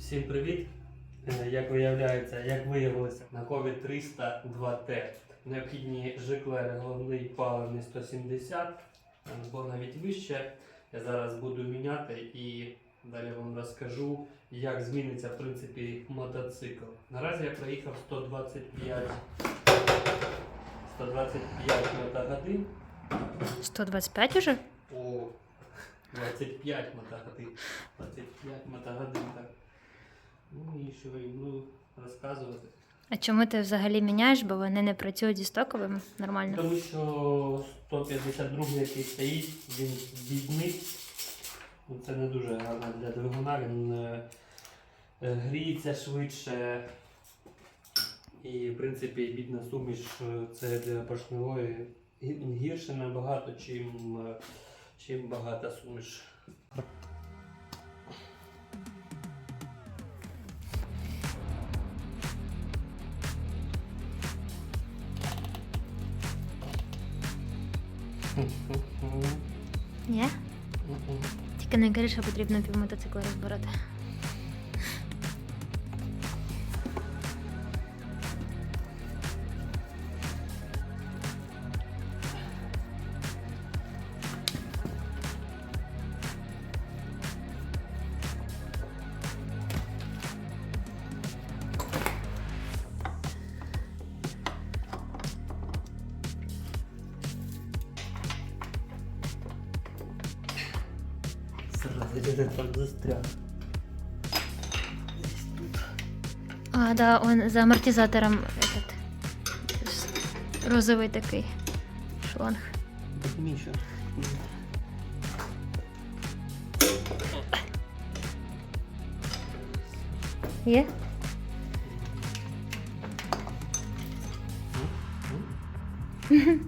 Всім привіт! Е, Як виявляється, як виявилося, на COVID 302 t необхідні жиклери головний паливний 170 або навіть вище. Я зараз буду міняти і далі вам розкажу, як зміниться в принципі мотоцикл. Наразі я проїхав 125 125 мотогодин. 125 уже? О, 25 мотогодин. 25 мотогодин, так. Ну і що я буду розказувати. А чому ти взагалі міняєш, бо вони не працюють зі стоковими нормально? Тому що 152 який стоїть, він бідний. Ну, Це не дуже гарно для двигуна, він е, е, гріється швидше. І, в принципі, бідна суміш е, це для поршневої гі- гірше набагато, чим, чим багата суміш. Ні? Тільки не кажи, що потрібно півмотоцикла розбирати. Сразу где-то так застряг. А, да, он за амортизатором этот розовий такий шланг. Миша. Є? Нет.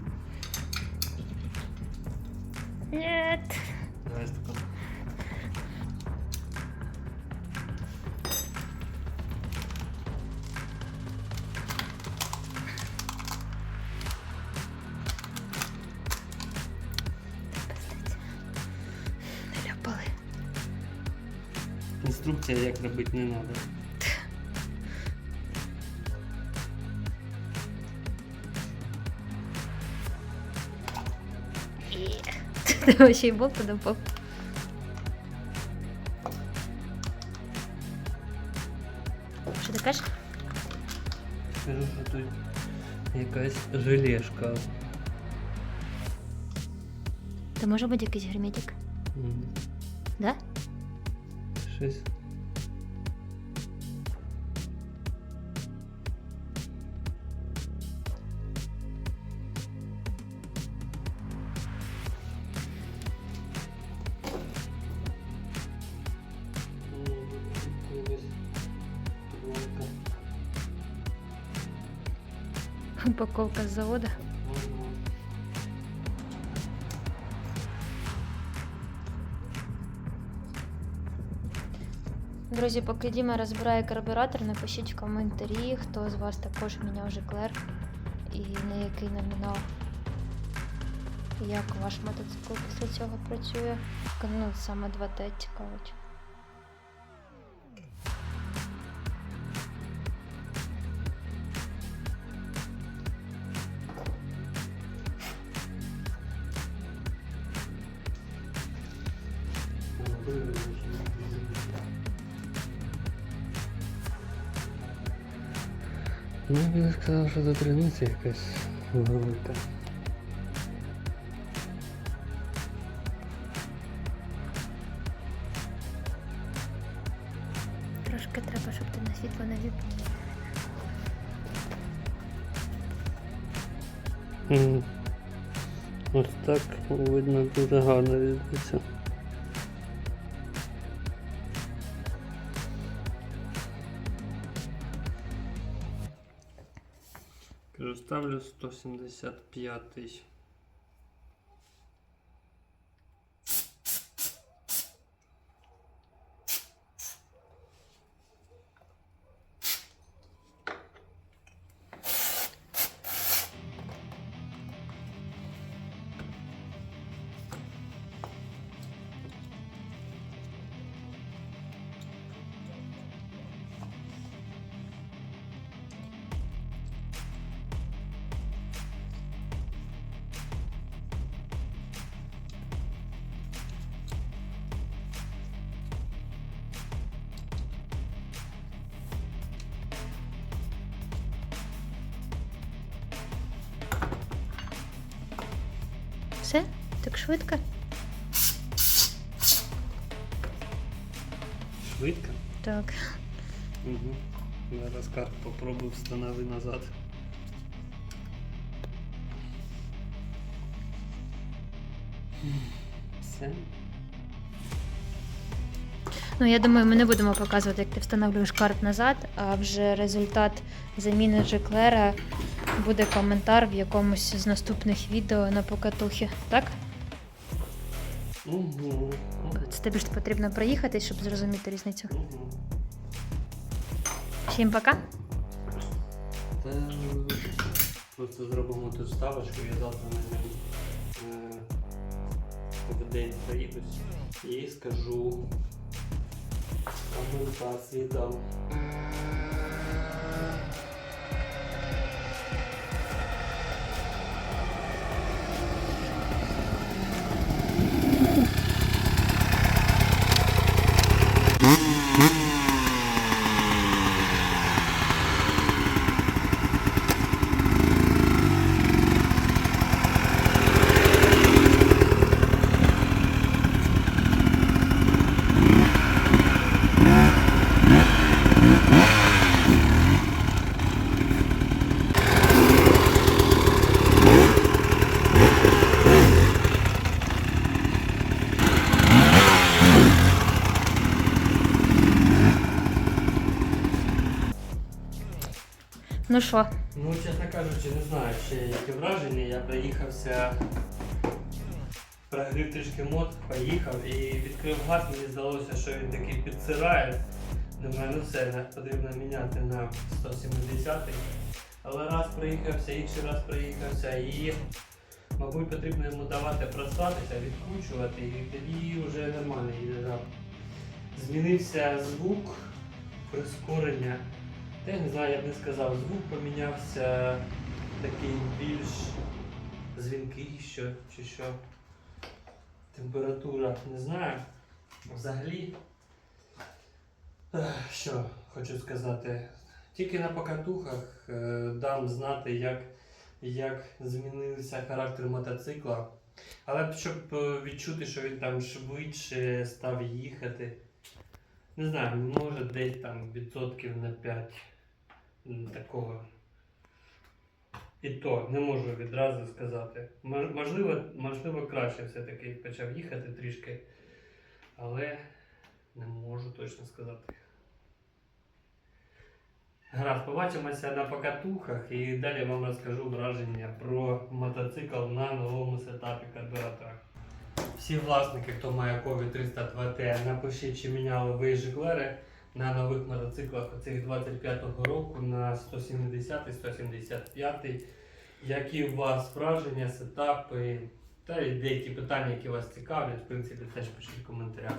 Інструкція, як робити, не треба. Ти вообще й болт туди впав. Що ти кажеш? Скажу, що тут якась желешка. Це може бути якийсь герметик? М, Да? щось. Упаковка с завода. Друзі, поки Діма розбирає карбюратор, напишіть в коментарі, хто з вас також міняв Жеклер і на який номінал. Як ваш мотоцикл після цього працює? Ну, саме 2Т цікавить. Ну, я б сказав, що до дриниця якась велика. Трошки треба, щоб ти на світло не віп. Ось так видно дуже гарно різниця. Ставлю 175. Так швидко? Швидко. Так. Угу. Зараз карту попробую встанови назад. Все. Ну, я думаю, ми не будемо показувати, як ти встановлюєш карт назад, а вже результат заміни Жеклера буде коментар в якомусь з наступних відео на покатухи. Так? Угу. Це тобі ж потрібно проїхати, щоб зрозуміти різницю. Угу. Всім пока! Та просто зробимо тут ставочку, я завтра на ньому е, в день проїдусь і скажу коментації дам. Ну що, Ну, чесно кажучи, не знаю ще які враження. Я приїхався, прогрів трішки мод, поїхав і відкрив газ, мені здалося, що він такий підсирає. Думаю, ну все, потрібно міняти на 170 Але раз приїхався, інший раз приїхався і, мабуть, потрібно йому давати просатися, відкручувати, і тоді вже нормально їде. Змінився звук, прискорення. Та я не знаю, я б не сказав, звук помінявся такий більш дзвінкий, що, чи що. Температура, не знаю. Взагалі, що хочу сказати, тільки на покатухах е, дам знати, як, як змінився характер мотоцикла. Але щоб е, відчути, що він там швидше став їхати. Не знаю, може десь там відсотків на 5 м, такого. І то не можу відразу сказати. Можливо, можливо, краще все-таки почав їхати трішки, але не можу точно сказати. Гаразд, побачимося на покатухах і далі вам розкажу враження про мотоцикл на новому сетапі карбюратора. Всі власники, хто має Кові 302T, напишіть, чи міняли ви жиклери на нових мотоциклах оцих 25-го року на 170 175 Які у вас враження, сетапи та деякі питання, які вас цікавлять, в принципі, теж пишіть в коментарях.